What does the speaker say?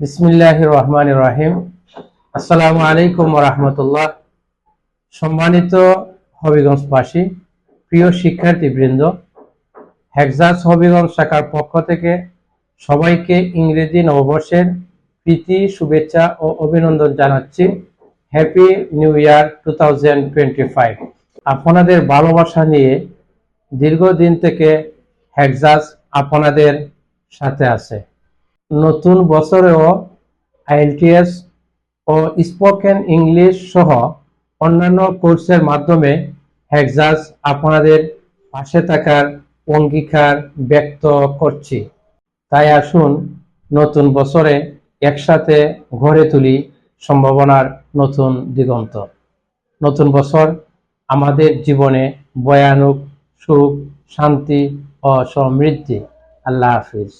বিসমিল্লাহ রহমান রাহিম আসসালামু আলাইকুম রহমতুল্লাহ সম্মানিত হবিগঞ্জবাসী, প্রিয় শিক্ষার্থীবৃন্দ হেক্সাস হবিগঞ্জ শাখার পক্ষ থেকে সবাইকে ইংরেজি নববর্ষের প্রীতি, শুভেচ্ছা ও অভিনন্দন জানাচ্ছি। হ্যাপি নিউ ইয়ার টু আপনাদের ভালোবাসা নিয়ে দীর্ঘদিন থেকে হেক্সাস আপনাদের সাথে আছে। নতুন বছরেও আইএলটিএস ও স্পোকেন ইংলিশ সহ অন্যান্য কোর্সের মাধ্যমে হেক্সাস আপনাদের পাশে থাকার অঙ্গীকার ব্যক্ত করছি। তাই আসুন নতুন বছরে একসাথে গড়ে তুলি সম্ভাবনার নতুন দিগন্ত। নতুন বছর আমাদের জীবনে বয়ানুক সুখ, শান্তি ও সমৃদ্ধি। আল্লাহ হাফিজ।